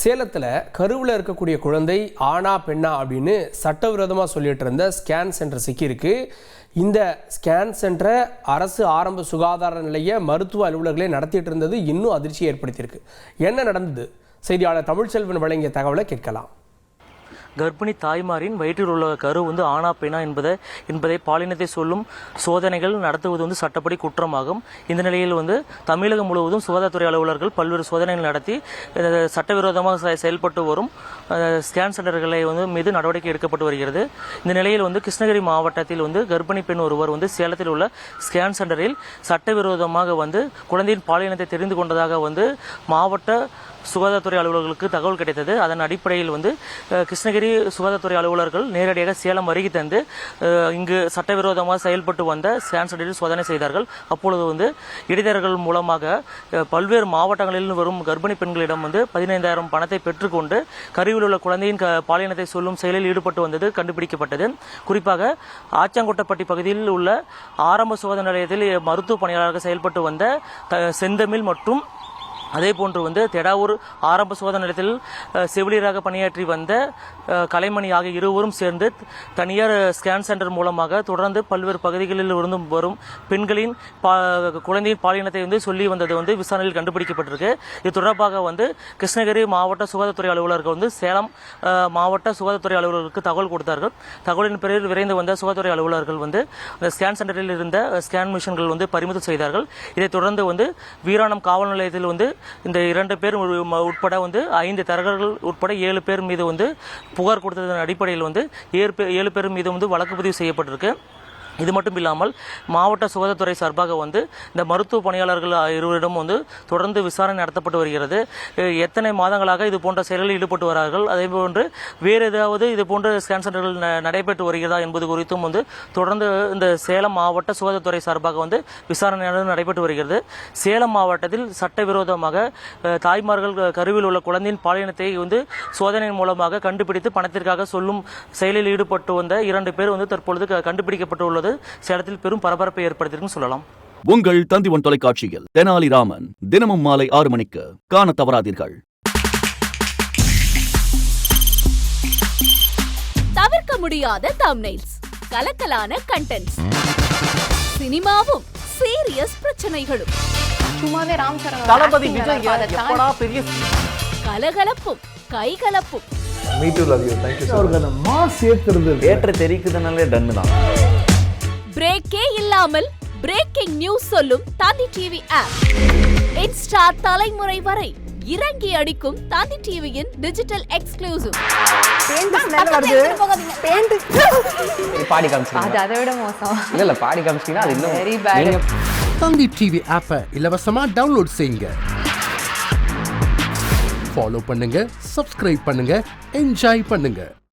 சேலத்தில் கருவில் இருக்கக்கூடிய குழந்தை ஆணா பெண்ணா அப்படின்னு சட்டவிரோதமாக சொல்லிட்டு இருந்த ஸ்கேன் சென்டர் சிக்கியிருக்கு. இந்த ஸ்கேன் சென்டரை அரசு ஆரம்ப சுகாதார நிலைய மருத்துவ அலுவலர்களே நடத்திட்டு இருந்தது இன்னும் அதிர்ச்சியை ஏற்படுத்தியிருக்கு. என்ன நடந்தது? செய்தியாளர் தமிழ்ச்செல்வன் வழங்கிய தகவலை கேட்கலாம். கர்ப்பிணி தாய்மாரின் வயிற்றில் உள்ள கரு வந்து ஆனா பெண்ணா என்பதை என்பதை பாலினத்தை சொல்லும் சோதனைகள் நடத்துவது வந்து சட்டப்படி குற்றமாகும். இந்த நிலையில் வந்து தமிழகம் முழுவதும் சுகாதாரத்துறை அலுவலர்கள் பல்வேறு சோதனைகள் நடத்தி சட்டவிரோதமாக செ- செயல்பட்டு வரும் ஸ்கேன் சென்டர்களை வந்து மீது நடவடிக்கை எடுக்கப்பட்டு வருகிறது. இந்த நிலையில் வந்து கிருஷ்ணகிரி மாவட்டத்தில் வந்து கர்ப்பிணி பெண் ஒருவர் வந்து சேலத்தில் உள்ள ஸ்கேன் சென்டரில் சட்டவிரோதமாக வந்து குழந்தையின் பாலினத்தை தெரிந்து கொண்டதாக வந்து மாவட்ட சுகாதாரத்துறை அலுவலர்களுக்கு தகவல் கிடைத்தது. அதன் அடிப்படையில் வந்து கிருஷ்ணகிரி சுகாதாரத்துறை அலுவலர்கள் நேரடியாக சேலம் வருகை தந்து இங்கு சட்டவிரோதமாக செயல்பட்டு வந்த ஸ்கேன் சோதனை செய்தார்கள். அப்பொழுது வந்து இடைத்தரகர்கள் மூலமாக பல்வேறு மாவட்டங்களில் வரும் கர்ப்பிணி பெண்களிடம் வந்து பதினைந்தாயிரம் பணத்தை பெற்றுக்கொண்டு கருவில் உள்ள குழந்தையின் க- பாலினத்தை சொல்லும் செயலில் ஈடுபட்டு வந்தது கண்டுபிடிக்கப்பட்டது. குறிப்பாக ஆச்சாங்கோட்டப்பட்டி பகுதியில் உள்ள ஆரம்ப சுகாதார நிலையத்தில் மருத்துவ பணியாளராக செயல்பட்டு வந்த த- செந்தமிழ் மற்றும் அதே போன்று வந்து தெடாவூர் ஆரம்ப சோதனை நிலையத்தில் செவிலியராக பணியாற்றி வந்த கலைமணி ஆகிய இருவரும் சேர்ந்து தனியார் ஸ்கேன் சென்டர் மூலமாக தொடர்ந்து பல்வேறு பகுதிகளில் இருந்தும் வரும் பெண்களின் பா குழந்தையின் பாலினத்தை வந்து சொல்லி வந்தது வந்து விசாரணையில் கண்டுபிடிக்கப்பட்டிருக்கு. இது தொடர்பாக வந்து கிருஷ்ணகிரி மாவட்ட சுகாதாரத்துறை அலுவலர்கள் வந்து சேலம் மாவட்ட சுகாதாரத்துறை அலுவலர்களுக்கு தகவல் கொடுத்தார்கள். தகவலின் பேரில் விரைந்து வந்த சுகாதாரத்துறை அலுவலர்கள் வந்து அந்த ஸ்கேன் சென்டரில் இருந்த ஸ்கேன் மிஷின்கள் வந்து பறிமுதல் செய்தார்கள். இதைத் தொடர்ந்து வந்து வீராணம் காவல் நிலையத்தில் வந்து இந்த இரண்டு பேர் உட்பட வந்து ஐந்து தரகர்கள் உட்பட ஏழு பேர் மீது வந்து புகார் கொடுத்ததன் அடிப்படையில் வந்து ஏழு பேர் ஏழு பேர் மீது வந்து வழக்கு பதிவு செய்யப்பட்டிருக்கு. இது மட்டும் இல்லாமல் மாவட்ட சுகாதாரத்துறை சார்பாக வந்து இந்த மருத்துவ பணியாளர்கள் இருவரிடம் வந்து தொடர்ந்து விசாரணை நடத்தப்பட்டு வருகிறது. எத்தனை மாதங்களாக இது போன்ற செயல்களில் ஈடுபட்டு வரார்கள்? அதே போன்று வேறு ஏதாவது இது போன்ற ஸ்கேன் சென்டர்கள் நடைபெற்று வருகிறதா என்பது குறித்தும் வந்து தொடர்ந்து இந்த சேலம் மாவட்ட சுகாதாரத்துறை சார்பாக வந்து விசாரணை நடைபெற்று வருகிறது. சேலம் மாவட்டத்தில் சட்டவிரோதமாக தாய்மார்கள் கருவில் உள்ள குழந்தையின் பாலினத்தை வந்து சோதனை மூலமாக கண்டுபிடித்து பணத்திற்காக சொல்லும் செயலில் ஈடுபட்டு வந்த இரண்டு பேர் வந்து தற்பொழுது க- கண்டுபிடிக்கப்பட்டுள்ளது சேலத்தில் பெரும் பரபரப்பை ஏற்படுத்தியிருக்குன்னு சொல்லலாம். உங்கள் தந்திவன் தொலைக்காட்சியில் தெனாலிராமன் தினமும் மாலை ஆறு மணிக்கு காண தவறாதீர்கள். தவிர்க்க முடியாத தம்னைல்ஸ் கலக்கலான கண்டென்ட்ஸ் சினிமாவும் சீரியஸ் பிரச்சனைகளும். சும்மாவே ராம் தளபதி விஜய் எப்படா பெரிய கலகலப்பும் கைகலப்பும். அவருக்கு அந்த மாஸ் ஏத்துறது ஏற்ற தெரிக்குதுனாலே டன்னு தான். பிரேக்கே இல்லாமல் பிரேக்கிங் நியூஸ் சொல்லும் தந்தி டிவி ஆப் இன்ஸ்டா தலைமுறை வரை இறங்கி அடிக்கும் தந்தி டிவியின் டிஜிட்டல் எக்ஸ்க்ளூசிவ் பாடி காமிச்சிங்க அது அதை விட மோசம். இல்ல இல்ல பாடி அது இன்னும். நீங்க தந்தி டிவி ஆப்பை இலவசமா டவுன்லோட் செய்யுங்க. ஃபாலோ பண்ணுங்க சப்ஸ்கிரைப் பண்ணுங்க என்ஜாய் பண்ணுங்க.